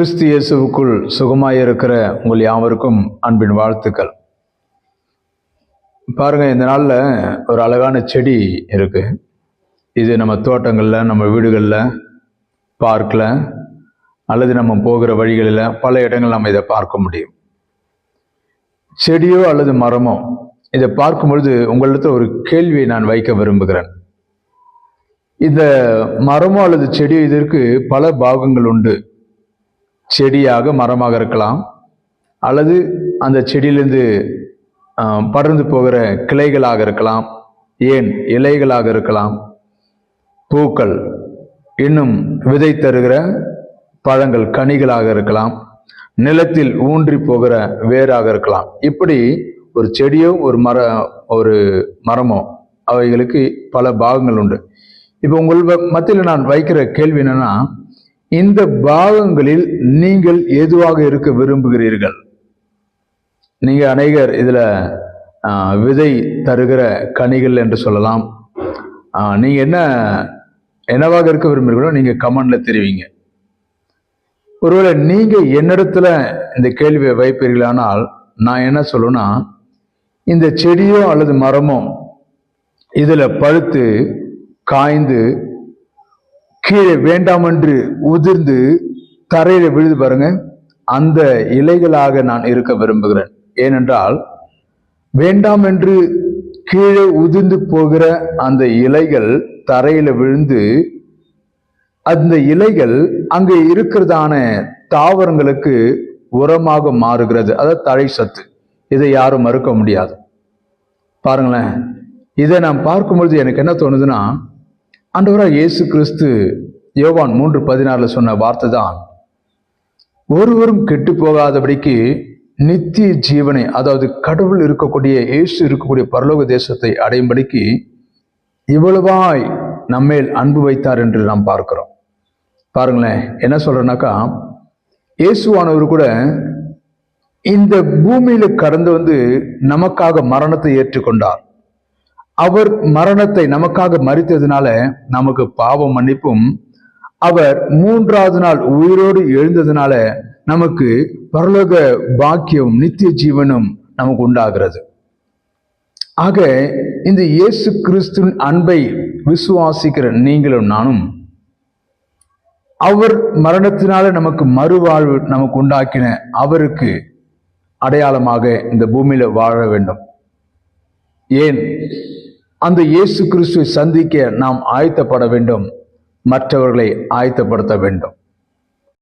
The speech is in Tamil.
கிறிஸ்து இயேசுவுக்குள் சுகமாயிருக்கிற உங்கள் யாவருக்கும் அன்பின் வாழ்த்துக்கள். பாருங்க இந்த நாளில் ஒரு அழகான செடி இருக்கு. இது நம்ம தோட்டங்களில் நம்ம வீடுகளில் பார்க்கில் அல்லது நம்ம போகிற வழிகளில் பல இடங்கள் நம்ம இதை பார்க்க முடியும். செடியோ அல்லது மரமோ இதை பார்க்கும் பொழுது உங்களிடத்தில் ஒரு கேள்வியை நான் வைக்க விரும்புகிறேன். இந்த மரமோ அல்லது செடியோ இதற்கு பல பாகங்கள் உண்டு. செடியாக மரமாக இருக்கலாம். அல்லது அந்த செடியிலிருந்து படர்ந்து போகிற கிளைகளாக இருக்கலாம். ஏன்? இலைகளாக இருக்கலாம். பூக்கள் இன்னும் விதை தருகிற பழங்கள் கனிகளாக இருக்கலாம். நிலத்தில் ஊன்றி போகிற வேராக இருக்கலாம். இப்படி ஒரு செடியோ ஒரு மர ஒரு மரமோ அவைகளுக்கு பல பாகங்கள் உண்டு. இப்போ உங்கள் மத்தியில் நான் வைக்கிற கேள்வி என்னன்னா இந்த பாகங்களில் நீங்கள் எதுவாக இருக்க விரும்புகிறீர்கள்? நீங்க அநேகர் இதுல விதை தருகிற கனிகள் என்று சொல்லலாம். நீங்க என்ன என்னவாக இருக்க விரும்புகிறீர்களோ நீங்க கமெண்ட்ல தெரிவிங்க. ஒருவேளை நீங்க என்னிடத்துல இந்த கேள்வியை வைப்பீர்களானால் நான் என்ன சொல்லுவேன்னா இந்த செடியோ அல்லது மரமோ இதுல பழுத்து காய்ந்து கீழே வேண்டாம் என்று உதிர்ந்து தரையில விழுது பாருங்க. அந்த இலைகளாக நான் இருக்க விரும்புகிறேன். ஏனென்றால் வேண்டாம் என்று கீழே உதிர்ந்து போகிற அந்த இலைகள் தரையில விழுந்து அந்த இலைகள் அங்கே இருக்கிறதான தாவரங்களுக்கு உரமாக மாறுகிறது. அதாவது தழை சத்து. இதை யாரும் மறுக்க முடியாது. பாருங்களேன். இதை நான் பார்க்கும்பொழுது எனக்கு என்ன தோணுதுன்னா அன்றவராக இயேசு கிறிஸ்து யோவான் மூன்று பதினாறில் சொன்ன வார்த்தை தான் ஒருவரும் கெட்டு போகாதபடிக்கு நித்திய ஜீவனை அதாவது கடவுள் இருக்கக்கூடிய இயேசு இருக்கக்கூடிய பரலோக தேசத்தை அடையும்படிக்கு இவ்வளவாய் நம்மேல் அன்பு வைத்தார் என்று நாம் பார்க்கிறோம். பாருங்களேன் என்ன சொல்கிறேன்னாக்கா இயேசுவானவர் கூட இந்த பூமியில் கடந்து வந்து நமக்காக மரணத்தை ஏற்றுக்கொண்டார். அவர் மரணத்தை நமக்காக மறித்ததுனால நமக்கு பாவ மன்னிப்பும் அவர் மூன்றாவது நாள் உயிரோடு எழுந்ததுனால நமக்கு பரலோக பாக்கியம் நித்திய ஜீவனும் நமக்கு உண்டாகிறது. ஆக இந்த இயேசு கிறிஸ்துவின் அன்பை விசுவாசிக்கிற நீங்களும் நானும் அவர் மரணத்தினால நமக்கு மறுவாழ்வு நமக்கு உண்டாக்கின அவருக்கு அடையாளமாக இந்த பூமியில வாழ வேண்டும். ஏன்? அந்த இயேசு கிறிஸ்துவை சந்திக்க நாம் ஆயத்தப்பட வேண்டும். மற்றவர்களை ஆயத்தப்படுத்த வேண்டும்.